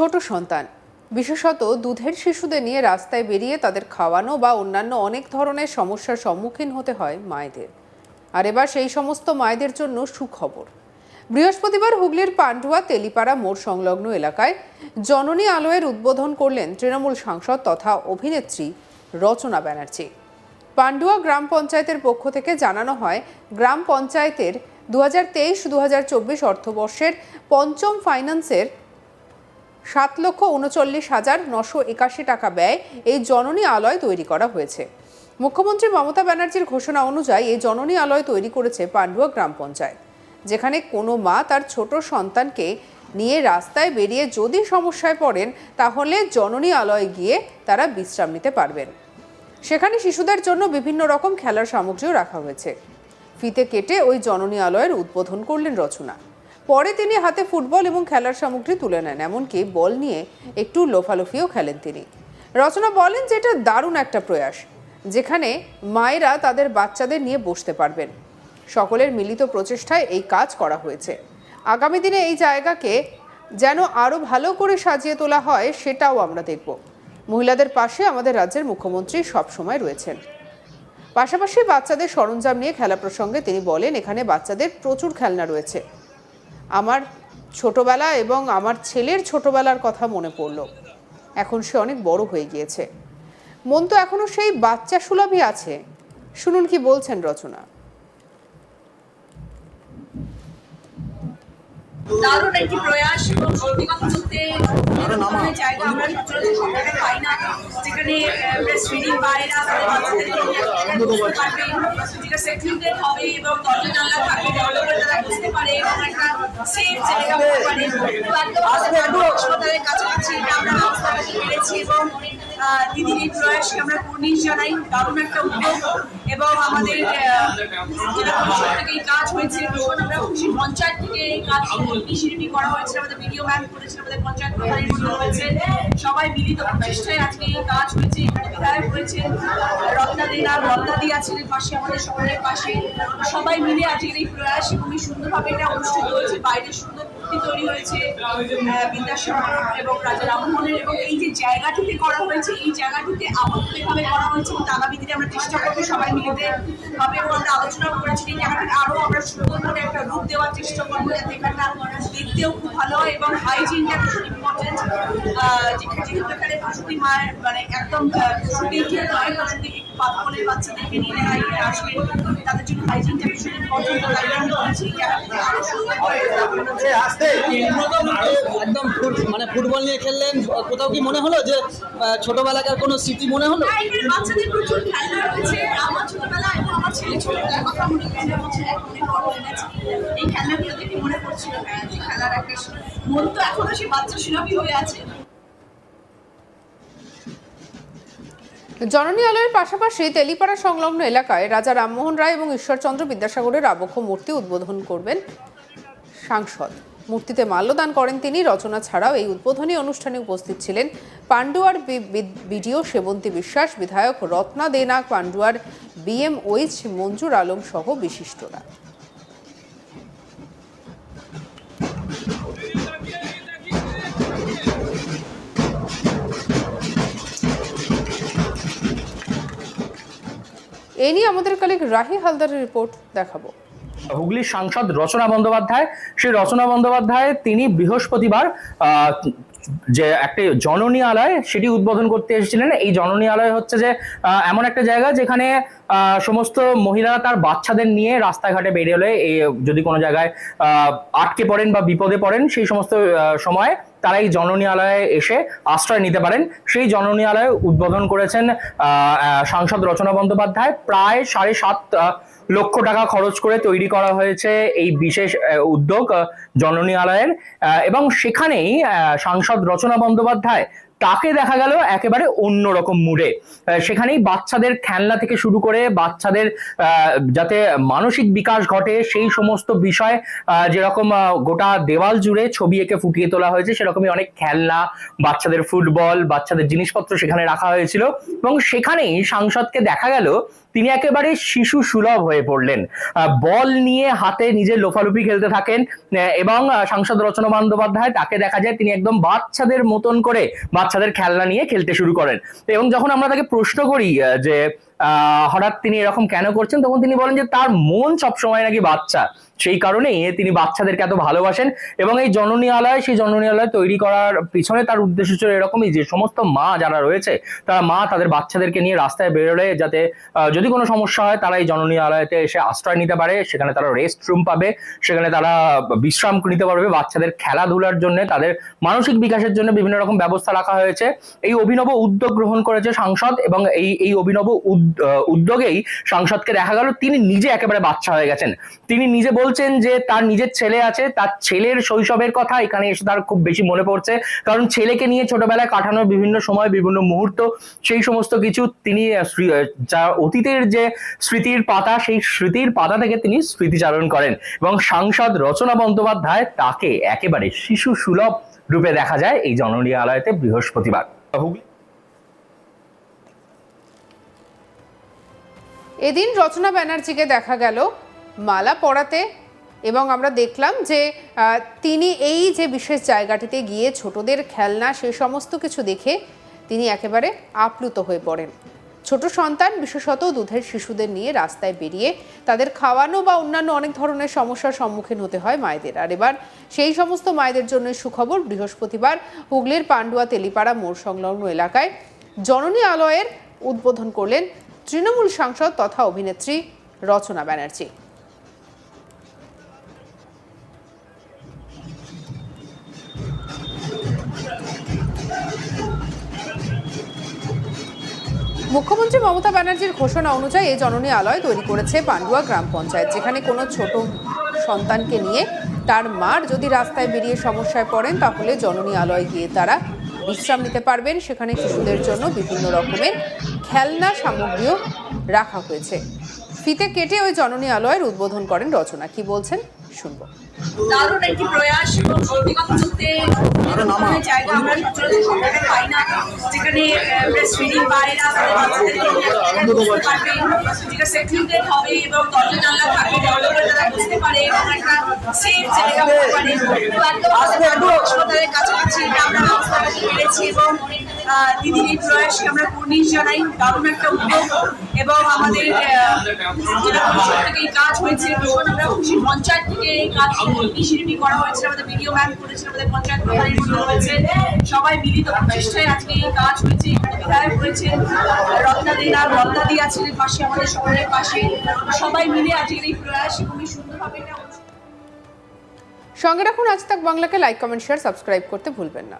ছোট সন্তান। বিশেষত দুধের শিশুদের নিয়ে রাস্তায় বেরিয়ে তাদের খাওয়ানো বা অন্যান্য অনেক ধরনের সমস্যার সম্মুখীন হতে হয় মায়েদের। আর এবার সেই সমস্ত মায়েদের জন্য সুখবর। বৃহস্পতিবার হুগলির পান্ডুয়া তেলিপাড়া মোড় সংলগ্ন এলাকায় জননী আলয়ের উদ্বোধন করলেন তৃণমূল সাংসদ তথা অভিনেত্রী রচনা ব্যানার্জি। পান্ডুয়া গ্রাম পঞ্চায়েতের পক্ষ থেকে জানানো হয়, গ্রাম পঞ্চায়েতের দু হাজার তেইশ দু অর্থবর্ষের পঞ্চম ফাইন্যান্সের সাত লক্ষ উনচল্লিশ হাজার নশো একাশি টাকা ব্যয় এই জননী আলয় তৈরি করা হয়েছে। মুখ্যমন্ত্রী মমতা ব্যানার্জির ঘোষণা অনুযায়ী এই জননী আলয় তৈরি করেছে পান্ডুয়া গ্রাম পঞ্চায়েত। যেখানে কোনো মা তার ছোট সন্তানকে নিয়ে রাস্তায় বেরিয়ে যদি সমস্যায় পড়েন, তাহলে জননী আলয়ে গিয়ে তারা বিশ্রাম নিতে পারবেন। সেখানে শিশুদের জন্য বিভিন্ন রকম খেলার সামগ্রীও রাখা হয়েছে। ফিতে কেটে ওই জননী আলয়ের উদ্বোধন করলেন রচনা। পরে তিনি হাতে ফুটবল এবং খেলার সামগ্রী তুলে নেন, এমনকি বল নিয়ে একটু লোফালোফিও খেলেন তিনি। রচনা বলেন যে এটা দারুণ একটা প্রয়াস, যেখানে মায়েরা তাদের বাচ্চাদের নিয়ে বসতে পারবেন। সকলের মিলিত প্রচেষ্টায় এই কাজ করা হয়েছে। আগামী দিনে এই জায়গাকে যেন আরও ভালো করে সাজিয়ে তোলা হয়, সেটাও আমরা দেখব। মহিলাদের পাশে আমাদের রাজ্যের মুখ্যমন্ত্রী সবসময় রয়েছেন। পাশাপাশি বাচ্চাদের সরঞ্জাম নিয়ে খেলা প্রসঙ্গে তিনি বলেন, এখানে বাচ্চাদের প্রচুর খেলনা রয়েছে। আমার ছোটবেলা এবং আমার ছেলের ছোটবেলার কথা মনে পড়ল। এখন সে অনেক বড় হয়ে গিয়েছে। মন তো এখনও সেই বাচ্চা সুলভই আছে। শুনুন কি বলছেন রচনা। দারুণ একটি প্রয়াস এবং ধরনের জায়গা আমরা সচরাচর সবসময় পাই না। যেখানে ব্রেস্ট ফিডিং তাদের বাচ্চাদেরকে পারবে। যেটা হবে এবং দরজা জানলা থাকবে দরজা তারা বুঝতে পারে এবং একটা সেফ জায়গা হতে পারে। তো একদম। আমাদের হাসপাতালের কাছাকাছি এটা আমরা ব্যবস্থা পেরেছি এবং দিদির এই প্রয়াসকে আমরা কর্নিশ জানাই। দারুণ একটা উদ্যোগ এবং আমাদের জেলা পরিষদ থেকে এই কাজ হয়েছে আমরা খুশি। পঞ্চায়েত থেকে এই কাজ ইনিশিয়েটিভ করা হয়েছে আমাদের ভিডিও ম্যান করেছে আমাদের পঞ্চায়েত প্রধানের হয়েছে সবাই মিলিত প্রচেষ্টায় আজকে এই কাজ হয়েছে, এখানে বিধায়ক হয়েছে রত্না দেনা, রত্না দি আছেন পাশে, আমাদের সকলের পাশে। সবাই মিলে আজকের এই প্রয়াস খুবই সুন্দরভাবে এটা অনুষ্ঠিত হয়েছে। বাইরে সুন্দর মূর্তি তৈরি হয়েছে বিদ্যাসাগর এবং রাজা রামমোহনের এবং এই যে জায়গাটিতে করা হয়েছে, এই জায়গাটিতে আবদ্ধভাবে করা হয়েছে এবং আমরা চেষ্টা করব সবাই মিলিতে। ভাবে আমরা আলোচনা করেছি এই জায়গাটাকে আমরা সুন্দর একটা রূপ দেওয়ার চেষ্টা করব, যাতে দেখতেও খুব ভালো এবং হাইজিনটা ভীষণ প্রসূতি মায়ের মানে একদম প্রসূতি ঠিক নয় প্রসূতি একটু বাচ্চাদেরকে নিয়ে আসবে তাদের জন্য হাইজিনটা ভীষণ ইম্পর্টেন্ট তাই বলছি একদম মানে ফুটবল নিয়ে খেললেন কোথাও কি মনে হলো যে ছোটবেলাকার কোনো স্মৃতি মনে হলো? হ্যাঁ, বাচ্চাদের প্রচুর খেলনা রয়েছে। আমার ছোটবেলা এবং আমার ছেলে ছোটবেলার কথা মনে পড়ে আমার ছেলে এখন অনেক বড় হয়ে এই দেখে মনে পড়ছিল হ্যাঁ যে খেলার একটা মন তো এখনও সেই বাচ্চা সুলভই হয়ে আছে। জননী আলয়ের পাশাপাশি তেলিপাড়া সংলগ্ন এলাকায় রাজা রামমোহন রায় এবং ঈশ্বরচন্দ্র বিদ্যাসাগরের আবক্ষ মূর্তি উদ্বোধন করবেন সাংসদ। মূর্তিতে মাল্যদান করেন তিনি। রচনা ছাড়াও এই উদ্বোধনী অনুষ্ঠানে উপস্থিত ছিলেন বি- বিডিও সেবন্তী বিশ্বাস, বিধায়ক রত্না দেনাক পান্ডুয়ার বিএম ওইচ মঞ্জুর আলম সহ বিশিষ্টরা। এ নিয়ে আমাদের কালিক রাহি হালদারের রিপোর্ট দেখাবো। হুগলির সাংসদ রচনা বন্দ্যোপাধ্যায়, সেই রচনা বন্দ্যোপাধ্যায় তিনি বৃহস্পতিবার যে একটি জননী আলয় সেটি উদ্বোধন করতে এসেছিলেন। এই জননী আলয় হচ্ছে যে এমন একটা জায়গা যেখানে সমস্ত মহিলারা তার বাচ্চাদের নিয়ে রাস্তাঘাটে বেরিয়ে হলে যদি কোনো জায়গায় আটকে পড়েন বা বিপদে পড়েন, সেই সমস্ত সময় তারা এই জননী আলয়ে এসে আশ্রয় নিতে পারেন। সেই জননী আলয় উদ্বোধন করেছেন সাংসদ রচনা বন্দ্যোপাধ্যায়। প্রায় সাড়ে সাত লক্ষ টাকা খরচ করে তৈরি করা হয়েছে এই বিশেষ উদ্যোগ জননীয়ালয়ের। এবং সেখানেই সাংসদ রচনা বন্দ্যোপাধ্যায় তাকে দেখা গেল একেবারে অন্যরকম মুডে সেখানেই বাচ্চাদের খেলনা থেকে শুরু করে বাচ্চাদের যাতে মানসিক বিকাশ ঘটে, সেই সমস্ত বিষয় যেরকম গোটা দেওয়াল জুড়ে ছবি এঁকে ফুটিয়ে তোলা হয়েছে, সেরকমই অনেক খেলনা, বাচ্চাদের ফুটবল, বাচ্চাদের জিনিসপত্র সেখানে রাখা হয়েছিল এবং সেখানেই সাংসদকে দেখা গেল তিনি একেবারে শিশু সুলভ হয়ে পড়লেন। বল নিয়ে হাতে নিজের লোফালুপি খেলতে থাকেন এবং সাংসদ রচনা বন্দ্যোপাধ্যায় তাকে দেখা যায় তিনি একদম বাচ্চাদের মতন করে বাচ্চাদের খেলনা নিয়ে খেলতে শুরু করেন। এবং যখন আমরা তাকে প্রশ্ন করি যে হঠাৎ তিনি এরকম কেন করছেন? তখন তিনি বলেন যে তার মন সবসময় নাকি বাচ্চা। সেই কারণেই তিনি বাচ্চাদেরকে এত ভালোবাসেন এবং এই জননী আলয় সেই জননী আলয় তৈরি করার পিছনে তার উদ্দেশ্য ছিল এরকমই যে সমস্ত মা যারা রয়েছে তারা মা তাদের বাচ্চাদেরকে নিয়ে রাস্তায় বেরোলে যাতে যদি কোনো সমস্যা হয় তারা এই জননী আলয়তে এসে আশ্রয় নিতে পারে। সেখানে তারা রেস্ট রুম পাবে সেখানে তারা বিশ্রাম নিতে পারবে। বাচ্চাদের খেলাধুলার জন্য তাদের মানসিক বিকাশের জন্য বিভিন্ন রকম ব্যবস্থা রাখা হয়েছে। এই অভিনব উদ্যোগ গ্রহণ করেছে সাংসদ এবং এই এই অভিনব উদ- আহ, উদ্যোগেই সাংসদকে দেখা গেল, তিনি নিজে একেবারে বাচ্চা হয়ে গেছেন। তিনি নিজে বলছেন যে, তার নিজের ছেলে আছে, তার ছেলের শৈশবের কথা এখানে এসে তার খুব বেশি মনে পড়ছে। কারণ ছেলেকে নিয়ে ছোটবেলায় কাটানোর বিভিন্ন সময়, বিভিন্ন মুহূর্ত, সেই সমস্ত কিছু তিনি যা অতীতের যে স্মৃতির পাতা, সেই স্মৃতির পাতা থেকে তিনি স্মৃতিচারণ করেন। এবং সাংসদ রচনা বন্দ্যোপাধ্যায় তাকে একেবারে শিশু সুলভ রূপে দেখা যায় এই জননী আলয়তে বৃহস্পতিবার। হুগলি এদিন রচনা ব্যানার্জিকে দেখা গেল মালা পরাতে এবং আমরা দেখলাম যে তিনি এই যে বিশেষ জায়গাটিতে গিয়ে ছোটদের খেলনা সে সমস্ত কিছু দেখে তিনি একেবারে আপ্লুত হয়ে পড়েন। ছোট সন্তান, বিশেষত দুধের শিশুদের নিয়ে রাস্তায় বেরিয়ে তাদের খাওয়ানো বা অন্যান্য অনেক ধরনের সমস্যার সম্মুখীন হতে হয় মায়েদের। আর এবার সেই সমস্ত মায়েদের জন্য সুখবর, বৃহস্পতিবার হুগলির পান্ডুয়া তেলিপাড়া মোড় সংলগ্ন এলাকায় জননী আলয়ের উদ্বোধন করলেন তৃণমূল সাংসদ তথা অভিনেত্রী রচনা ব্যানার্জি। মুখ্যমন্ত্রী মমতা ব্যানার্জির ঘোষণা অনুযায়ী এই জননী আলয় তৈরি করেছে পান্ডুয়া গ্রাম পঞ্চায়েত, যেখানে কোনো ছোট সন্তানকে নিয়ে তার মার যদি রাস্তায় বেরিয়ে সমস্যায় পড়েন, তাহলে জননী আলয় গিয়ে তারা বিশ্রাম নিতে পারবেন। সেখানে শিশুদের জন্য বিভিন্ন রকমের খেলনা সামগ্রীও রাখা হয়েছে। ফিতে কেটে ওই জননী আলয়ের উদ্বোধন করেন রচনা। কি বলছেন? শুনব। দারুণ একটি প্রয়াস এবং সত্যি কথা বলতে জায়গা আমরা সচরাচর সব পাই না। যেখানে ব্রেস্ট ফিডিং বুঝতে পারবে। যেটা সেটেলমেন্ট হবে এবং দরজা জানলা থাকবে ডেভেলপার তারা বুঝতে পারে এবং একটা সেফ জায়গা হতে পারে। হাসপাতালের কাছাকাছি এটা আমরা ব্যবস্থা পেরেছি এবং দিদির এই প্রয়াসকে আমরা কর্নিশ জানাই। দারুণ একটা উদ্যোগ এবং আমাদের যেটা পরিষদ থেকে এই কাজ হয়েছে ভীষণ আমরা খুশি পঞ্চায়েত থেকে এই কাজ ইনিশিয়েটিভ করা হয়েছে, আমাদের ভিডিও করেছে, আমাদের পঞ্চায়েত প্রধান হয়েছে। সবাই মিলিত প্রচেষ্টায় আজকে এই কাজ হয়েছে বিধায়ক হয়েছে পাশে, আমাদের পাশে। সবাই মিলে আজকের এই প্রয়াস, খুবই সুন্দরভাবে সঙ্গে রাখুন আজ তাক বাংলাকে লাইক কমেন্ট শেয়ার সাবস্ক্রাইব করতে ভুলবেন না।